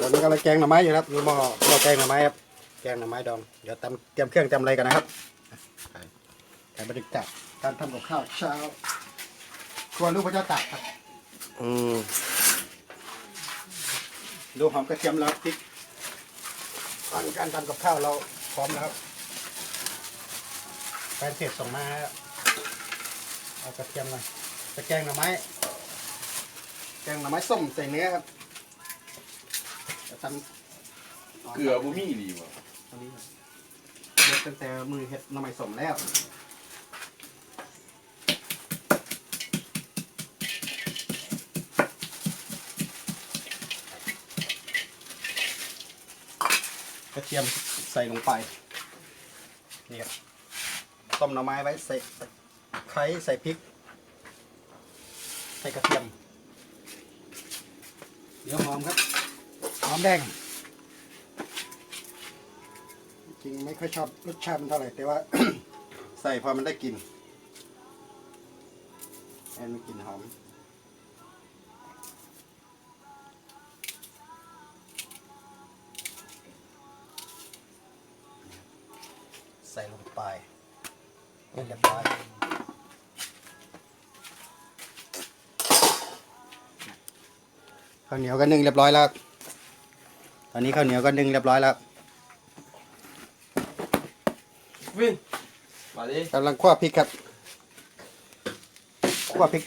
ตอนนี้กำลังแกงหน่อไม้อยู่ครับมีหม้อหม้อแกงหน่อไม้ครับแกงหน่อไม้ดองเดี๋ยวตำเตรียมเครื่องเตรียมอะไรกันนะครับถ่ายบรรยากาศการทำกับข้าวเช้าครัวลูกพระเจ้าตากครับอืมดูหอมกระเทียมแล้วพริกตอนการทำกับข้าวเราพร้อมแล้วครับแฟนเพจส่งมาครับเอากระเทียมหน่อยจะแกงหน่อไม้แกงหน่อไม้ส้มใส่เนื้อครับ จะทำเกลือบุมี่ดีว่ะอันนี้เด็ดตั้งแต่มือเห็ดหน่อไม้ส้มแล้วกระเทียมใส่ลงไปนี่ครับต้มหน่อไม้ไว้ใส่ตะไคร้ใส่พริก ใส่กระเทียม เดี๋ยวหอมครับห อมแดง จริงไม่ค่อยชอบรสชาติมันเท่าไหร่แต่ว่า ใส่พอมันได้กลิ่นให้มันกลิ่นหอมใส่ลงไปเรียบร้อยข้าวเหนียวก็นึ่งเรียบร้อยแล้ว ตอนนี้ข้าวเหนียวก็นึ่งเรียบร้อยแล้ววิ่งมาดิกำลังคั่วพริกครับคั่วพริก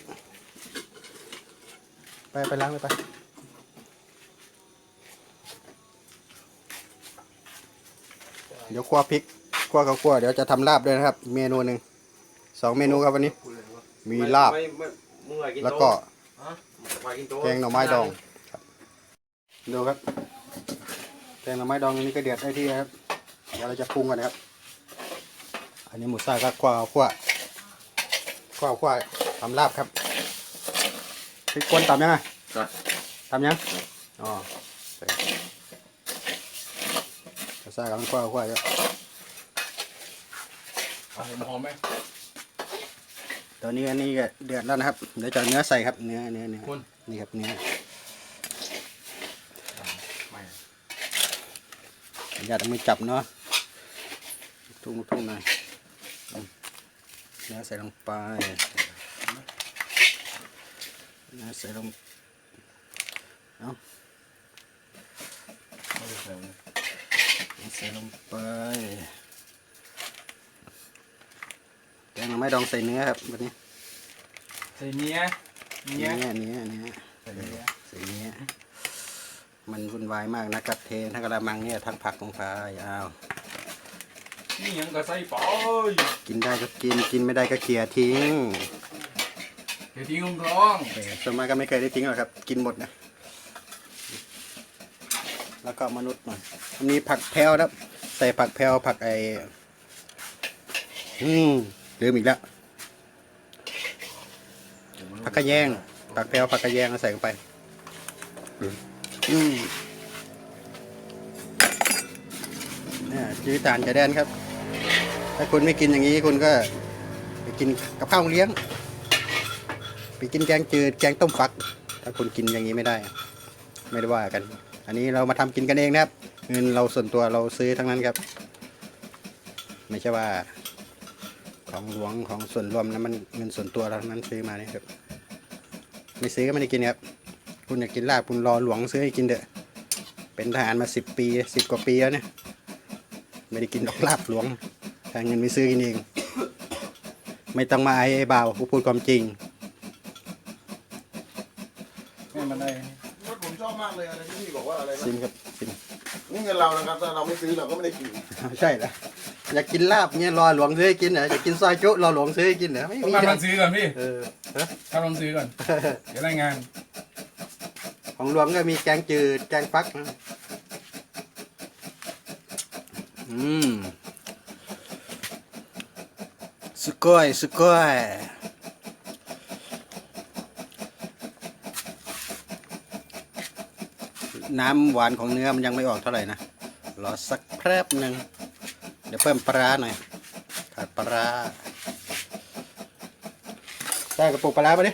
ไปไปล้างเลยไปเดี๋ยวคั่วพริกคั่วกับคั่วเดี๋ยวจะทำลาบด้วยนะครับ เมนูหนึ่งสองเมนูครับวันนี้ มีลาบไม่ไม่มึงอะกินแล้วก็ฮะมากินโต๊ะแกงหน่อไม้ดองครับดูครับ แกงหน่อไม้ดองอันนี้ก็เดือดได้ที่ครับ เดี๋ยวเราจะปรุงกันนะครับ อันนี้หมูซ่าก็คั่วคั่วคั่วคั่วทำลาบครับพริกป่นตำยังไงจ้ะตำยัง อ๋อใส่หมูซ่ากำลังคั่วคั่วอยู่เอาหอมหอมไหมตอนนี้อันนี้ก็เดือดแล้วนะครับ เดี๋ยวจะเอาเนื้อใส่ครับ เนื้อเนื้อเนื้อคุณนี่ครับเนื้อ ไม่ อย่าต้องมือจับเนาะทุ่งทุ่งหน่อยอืมเนื้อใส่ลงไปเนื้อใส่ลงเอาไม่ได้ใส่เลยเนื้อใส่ลงไปแกงหน่อไม้ดองใส่เนื้อครับวันนี้ใส่เนี้ยเนื้เนี้อยเนื้อเนื้อใส่เนี้ยใส่เนื้อ มันวุ่นวายมากนะกับเททั้งกระมังเนี่ยทั้งผักลงไปเอานี่ยังก็ใส่ปอยกินได้ก็กินกินไม่ได้ก็เขี่ยทิ้งเดี๋ยวทิ้งลงท้องแต่ส่วนมากก็ไม่เคยได้ทิ้งหรอกครับ กินหมดนะ แล้วก็มนุษย์หน่อยมีผักแพรวครับใส่ผักแพรวผักไออืมลืมอีกแล้วผักกระแยงผักแพรวผักกระแยงเอาใส่ลงไปอืม เนี่ยชีวิตทหารจะแดนครับ ถ้าคุณไม่กินอย่างนี้คุณก็ ไปกินกับข้าวเลี้ยง ไปกินแกงจืด แกงต้มฟัก ถ้าคุณกินอย่างนี้ไม่ได้ ไม่ได้ว่ากัน อันนี้เรามาทำกินกันเองนะครับ เงินเราส่วนตัวเราซื้อทั้งนั้นครับ ไม่ใช่ว่า ของหลวงของส่วนรวมนะมันเงินส่วนตัวเราทั้งนั้นซื้อมานี่ครับ ไม่ซื้อก็ไม่ได้กินครับ คุณอยากกินลาบคุณรอหลวงซื้อให้กินเถอะ เป็นทหารมาสิบปีสิบกว่าปีแล้วเนี่ย ไม่ได้กินดอกลาบหลวงถ้าเงินไม่ซื้อกินเอง ไม่ต้องมาไอ้ไอ้บ่าวผู้พูดความจริงให้มันได้ผมชอบมากเลยอะไรที่พี่บอกว่าอะไรนะซิมครับซิม นี่เงินเรานะครับถ้าเราไม่ซื้อเราก็ไม่ได้กินใช่เหรออยากกินลาบเนี่ยรอหลวงซื้อให้กินเหรออยากกินซอยจุรอหลวงซื้อให้กินเหรอไม่ต้องมีทำหครันับงสือก่อนพี่เออฮะ ทำหนังสือก่อน เดี๋ยวรายงาน ของหลวงก็มีแกงจืด แกงฟัก อืมสุก้อยสุก้อยน้ำหวานของเนื้อมันยังไม่ออกเท่าไหร่นะ รอสักแป๊บหนึ่ง เดี๋ยวเพิ่มปลาหน่อย ขาดปลาได้กระปุกปลาร้าไปดิ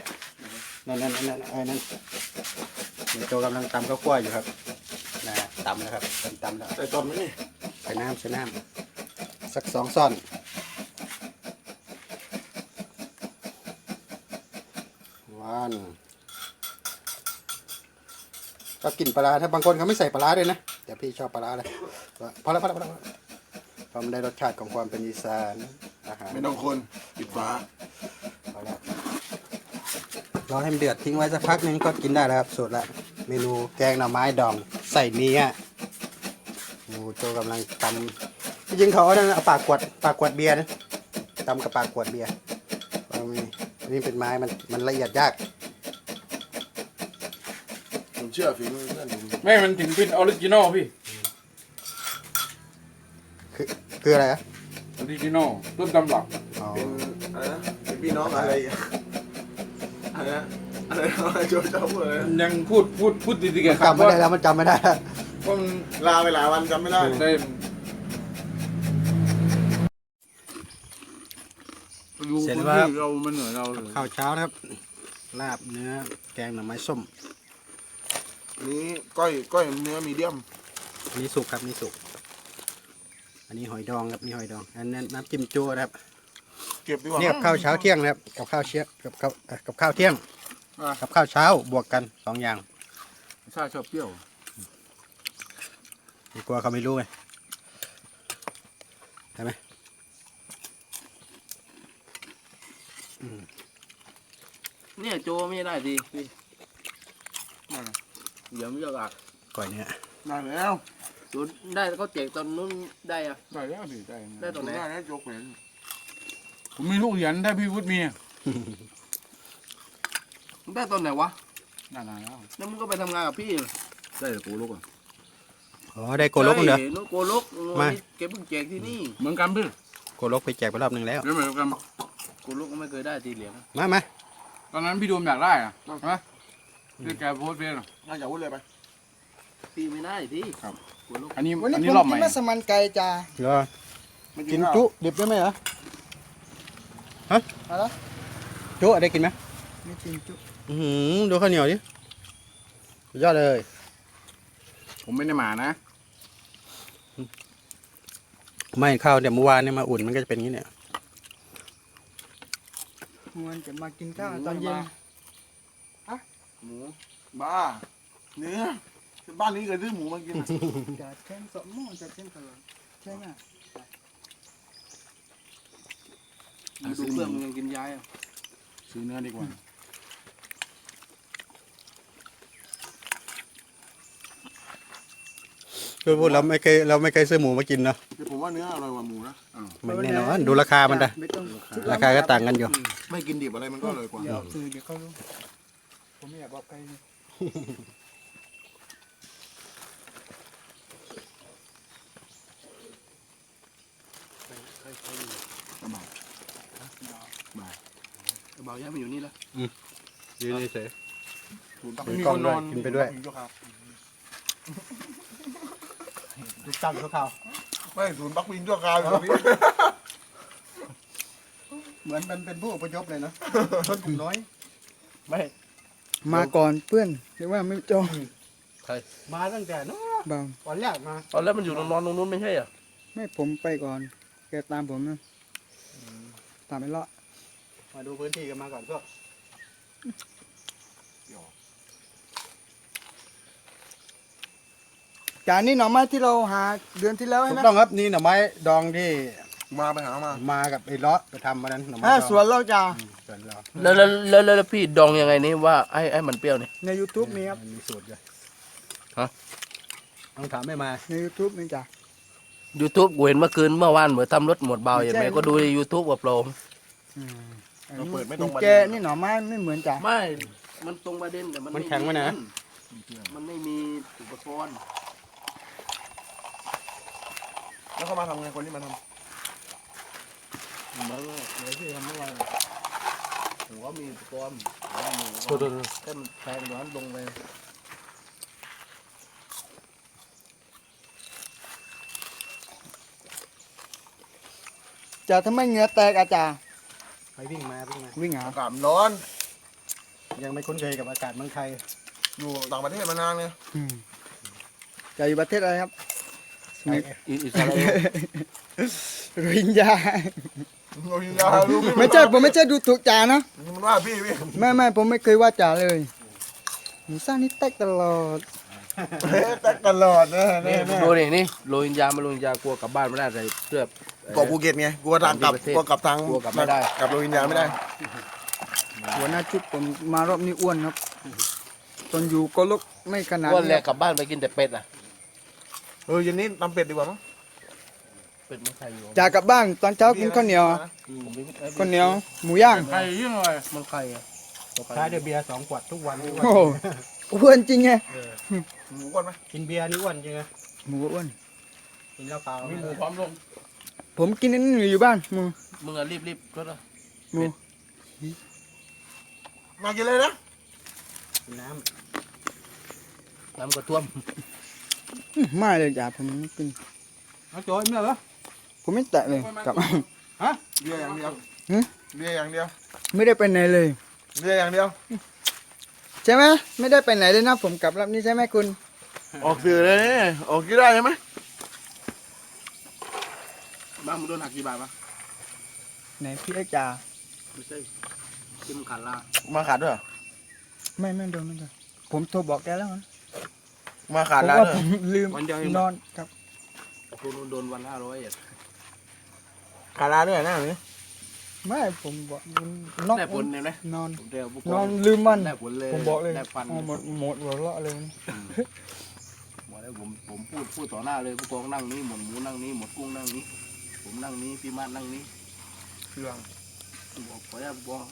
นั่นนั่นนั่นไอ้นั่น เดี๋ยวโจกำลังตำข้าวคั่วอยู่ครับไหนตำนะครับตำตำแล้วแต่ตอนนี้ใส่น้ำใส่น้ำสักสองซ่อนวันก็กินปลาร้าถ้าบางคนเขาไม่ใส่ปลาร้าด้วยนะแต่พี่ชอบปลาร้าเลยพอแล้วพอแล้วพอแล้วพอแล้วเพราะมันได้รสชาติของความเป็นอีสานอาหารไม่ต้องคนปิดฝาพอแล้วรอให้มันเดือดทิ้งไว้สักพักหนึงก็กินได้แล้วครับสูตรละ เมนูแกงหน่อไม้ดองใส่เนื้อโอ้โจกำลังตำจริงๆเขาเอานั่นเอาปากขวดปากขวดเบียร์นะตำกับปากขวดเบียร์เอามีอันนี้เป็นไม้มันมันละเอียดยากผมเชื่อฝีมือเพื่อนผมไม่มันถึงเป็นออริจินอลพี่ คือคืออะไรอะออริจินอลต้นตำรับอ๋อเป็นอะไรนะเป็นพี่น้องอะไรอะอะไรนะ อะไรนะโจโจ้พูดอะไรนะยังพูดพูดพูดติดๆกับจำไม่ได้แล้วมันจำไม่ได้แล้วเพราะมันลาไปหลายวันจำไม่ได้ได้ดูคนที่เรามันเหนือเราเลยข้าวเช้านะครับ ลาบเนื้อ แกงหน่อไม้ส้มอันนี้ก้อยก้อยเนื้อมีเดียมอันนี้สุกครับนี่สุก อันนี้หอยดองครับนี่หอยดองอันนั้นน้ำจิ้มจุนะครับ เก็บดีกว่านี่กับข้าวเช้าเที่ยงนะครับกับข้าวเชียกับข้าวเอ่อกับข้าวเที่ยง อะ กับข้าวเช้าบวกกันสองอย่างชาชอบเปรี้ยวดีกลัวเขาไม่รู้ไงใช่ไหมเนี่ยโจไม่ได้ดิพี่เดี๋ยวไม่เลือกอะก่อยเนื้อได้แล้วโจได้เขาแจกตอนนู้นได้อะได้แล้วสิได้ได้ตรงไหน ได้แล้วโจกเหม็นผมมีลูกเหรียญได้พี่วุฒิมี ได้ตอนไหนวะนานๆแล้วแล้วมึงก็ไปทำงานกับพี่ได้แต่กูลูกอะอ๋อได้โกลกเหรอ ใช่นู้นโกลกมาแกเพิ่งแจกที่นี่เหมือนกันพี่โกลกไปแจกไปรอบหนึ่งแล้ว เดี๋ยวเหมือนกันโกลกก็ไม่เคยได้ทีเหลียงมามาตอนนั้นพี่โดมอยากได้อะใช่ไหมที่แกโพสต์เฟซอะน่าจะพูดเลยไปพี่ไม่ได้ที่ครับ โกลกอันนี้วันอันี้นผนี้มรอบกิใหม่นมัสมั่นไก่จ้าเหรอไม่กินข้าวจุดิบได้ไหมเหรออะไรจุได้กินไหมไม่กินจุ อือหือดูข้าวเหนียวดิสุดยอดเลย ผมไม่ได้หมานะ ไม่ข้าวเดี๋ยวเมื่อวานเนี่ยมาอุ่นมันก็จะเป็นอย่างนี้เนี่ย มันจะมากินข้าวตอนเย็น หมูบ้า เนื้อบ้านนี้เคยซื้อหมูมากินอะจะเช่นสมมติจะเช่นตลอดใช่ไหมมาดูเพื่อนมึงยังกินย้ายอะซื้อเนื้อดีกว่า คือพูดเราไม่เคยเราไม่เคยซื้อหมูมากินเนาะแต่ผมว่าเนื้ออร่อยกว่าหมูนะไม่แน่นอนดูราคามันนะไม่ต้องราคาก็ต่างกันอยู่ ไม่กินดิบอะไรมันก็อร่อยกว่าเดี๋ยวคือเดี๋ยวเขารู้ผมไม่อยากบอกใครเลยเบาย้ายมาอยู่นี่แล้วยืนเฉยมีกล้คองนด้นวย อนกินไปด้วยดูตั้งเขาไม่ศูนย์ปักปิงชั่วคราวอยู่ตรงนี้เหมือนมันเป็นผู้อพยพเลยเนาะชนกลุ่มน้อย ไม่มาก่อนเพื่อนเรียกว่าไม่จองมาตั้งแต่นู้นบางวันแรกมาตอนแรกมันอยู่นอนตรงนู้นไม่ใช่เหรอไม่ผมไปก่อนแกตามผมนะตามไปเลาะมาดูพื้นที่กันมาก่อนพวก จานนี้หน่อไม้ที่เราหาเดือนที่แล้วถูใช่กไหมต้องครับนี่หน่อไม้ดองที่มาไปหามามากับไอ้เลาะไปทำมานั้นหน่อไม้อ่าดองสวนเราจ้าอืมสวนเราแล้วแล้วแล้วแล้วพี่ดองยังไงนี่ว่าไอ้ไอ้มันเปรี้ยวเนี่ย ใน YouTube มีครับมันมีสูตรเลยฮะ ต้องถามไม่มา ใน YouTube มีจ้ายูทูบกูเห็นเมื่อคืนเมื่อวานเหมือนทำรถหมดเบาอย่างไรใช่ก็ดูในยูทูบกับโปรเราเปิดไม่ตรงประแกเด็นนี่หน่อไม้ไม่เหมือนจ้าไม่ มันตรงประเด็นแต่มันมันแข็งไหมนะ มันไม่มีอุปกรณ์ แล้วเขามาทำไงคนที่มาทเมื่อที่ทำเมื่อวานหัวมีอุปกรณ์หัวหมูตัวตัวแค่มันแทงร้อนลงไปจะทำให้เหงื่อแตกอาจารย์ไปวิ่งมาวิ่งมาวิ่งหาอากาศมันร้อน ยังไม่คุ้นเคยกับอากาศเมืองไทยอยู่ต่างประเทศมานานเลยจะอยู่ประเทศอะไรครับ อิอิสราเอลโรฮิงญาโอ้ยยารู้ไม่ใช่ผมไม่ใช่ดูถูกจ่านะมันว่าพี่พี่ไม่ไม่ผมไม่เคยว่าจ่าเลยหมูซ่านี่แตกตลอดตักตลอดนะแน่แน่ดูนี่นี่โรฮิงญามาโรฮิงญากลัวกลับบ้านไม่ได้ใส่เสื้อเกาะภูเก็ตไงกลัวทางกลับกลัวกลับทางกลัวกลับไม่ได้กลับโรฮิงญาไม่ได้หัวหน้าชุดผมมารอบนี้อ้วนครับ ตอนอยู่ก็ลกไม่ขนาดอ้วนนี้แลกกลับบ้านไปกินแต่เป็ดอะเออเย็นนี้ตำเป็ดดีกว่ามั้งเป็ดมันไข่อยู่จ่ากลับบ้านตอนเช้ากินข้าวเหนียวผมไม่อ้ข้าวเหนียวหมูย่างไข่ยิ่งเลยมันไข่อะใช้เบียร์สองขวดทุกวันโอ้โหอ้วนจริงไงหมูก่อนไหมกินเบียร์นี่อ้วนจริงนะหมูอ้วน กินเหล้าเปล่ามีหมูพร้อมลงผมกินอันนี้อยู่บ้านหมูมึงอะรีบรีบรถอะหมูมากินเลยนะกินน้น้ำกระท่วมอื้อ ไม่เลยจ่าผมไม่กินเอาโจ้ยเมื่อเหรอผมไม่แตะเลยกลับเบียร์อย่างเดียวหืมเบียร์อย่างเดียวไม่ได้ไปไหนเลยเบียร์อย่างเดียว ใช่ไหมไม่ได้ไปไหนเลยนะผมกลับรอบนี้ใช่ไหมคุณ ออกสื่อเลยนี่ออกกี่ได้ใช่ไหมบ้านมึงโดนหักกี่บาทปะไหนพี่เอ็กจ่าไม่ใช่ที่มึงขาดลามาขาดด้วยเหรอไม่ไม่โดนไม่โดนผมโทรบอกแกแล้วนะ มาขาดผมแล้วว่าด้วยผมลืมวันเดียวเอง นอนครับ คุณโดนวันห้าร้อยอะขาดแล้วด้วยนะนี่ไม่ผมบอกนอกได้ผลเห็นไหมนอน ผมเดียวพวกนอนลืมมัน ได้ผลเลยผมบอกเลยได้ฟันอ๋อหมดหมดหัวเราะเลยบอกแล้วผมผมพูดพูดต่อหน้าเลยผู้กองนั่งนี้หมดหมูนั่งนี้หมดกุ้งนั่งนี้ผมนั่งนี้พี่มาดนั่งนี้เครื่องบอกขออนุญาตผู้กอง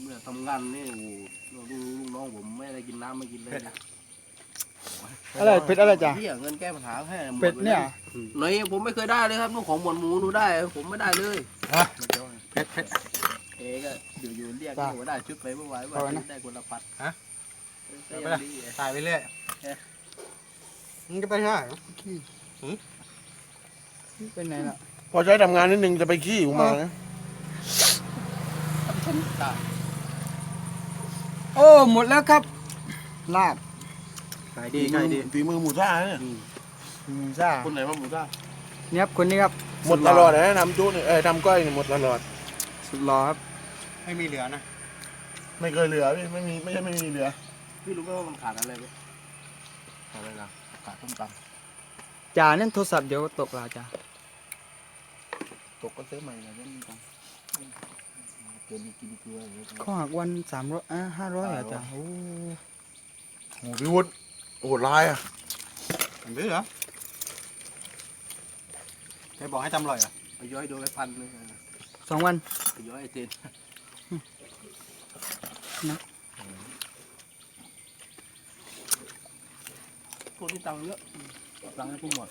เมื่อทำงานนี่โอ้โหเราดูลูกน้องผมไม่ได้กินน้ำไม่กินเลยนะ อะไรเป็ดอะไรจ่าพี่เงินแก้ปัญหาให้หมดเป็ดเนี่ย ไหนผมไม่เคยได้เลยครับลูกของหมวดหมูหนูได้ ผมไม่ได้เลยำเผ็ดเผ็ดเอ๊ก็อยู่อยู่ๆเรียกจ้ะที่ว่าได้ชุดไปเมื่อวานเอาไว้ว่านะได้คนละพัดฮะก็ไปยังละดีถ่ายไปเรื่อยมึงจะไปที่ไหนไปไหนล่ะพอใช้ทำงานนิดนึงจะไปขี้ออกมานะโอ้หมดแล้วครับลาบ ขายดีขายดีฝีมือหมูซ่าเนี่ยหมูซ่าคนไหนว่าหมูซ่าเนี่ยครับคนนี้ครับหมดตลอดนะทำจุเนี่ยเอ้ยทำก้อยเนี่ยหมดตลอด สุดหล่อครับ ไม่มีเหลือนะไม่เคยเหลือพี่ไม่มีไม่ใช่ไม่มีเหลือพี่รู้ไหมว่ามันขาดอะไรไหมขาดอะไรนะขาดต้มตจ่านั่นโทรศัพท์เดี๋ยวตกลาจ่าำตกก็ซื้อใหม่นะเล่นกันเกินกินเกลืออย่างเงี้ยข้อหักวันสามร้อยอะห้าร้อยเหรอจ่าโอ้โอ้พี่วุฒิ โหดร้ายอะหรือเหรอใครบอกให้ทำอร่อยเหรอะไปย้อยโดนไปพันเลยสองวันไปย้อยไอเทนนะพวกนี้ตังค์เยอะตังค์ให้พวกหมด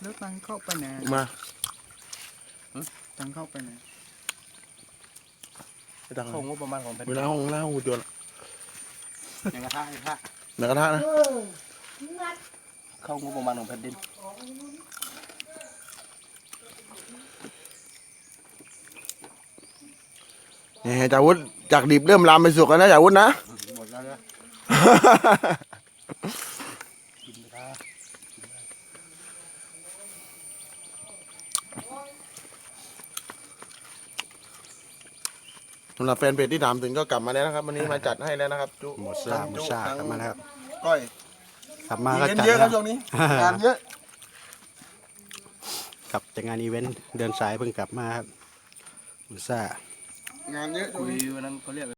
แล้วตังค์เข้าไปไหนมาตังค์เข้าไปไหนไปตังค์เข้างบประมาณของแผ่นเวดินลาห้องล่างหุ่นยนต์อย่างกระทะกระทะ หนักกระทะนะเข้างบประมาณของแผ่นดินนี่จ่าวุฒิจากดิบเริ่มลามไปสุกแล้วนะจ่าวุฒินะหมดแล้วนะำหรับแฟนเพจที่ถามถึงก็กลับมาแล้วนะครับ วันนี้มาจัดให้แล้วนะครับจุหมดซ่าหมดซ่ากลับมาแล้วครับ ก้อยกลับมามีก็เงินจัดเยอะคแล้รับวช่วงนี้งานเยอะกลับจากงานอีเวนต์เดินสายเพิ่งกลับมาครับหมดซ่า งานเยอะช่วคุงยนี้วันนั้นเขาเรียก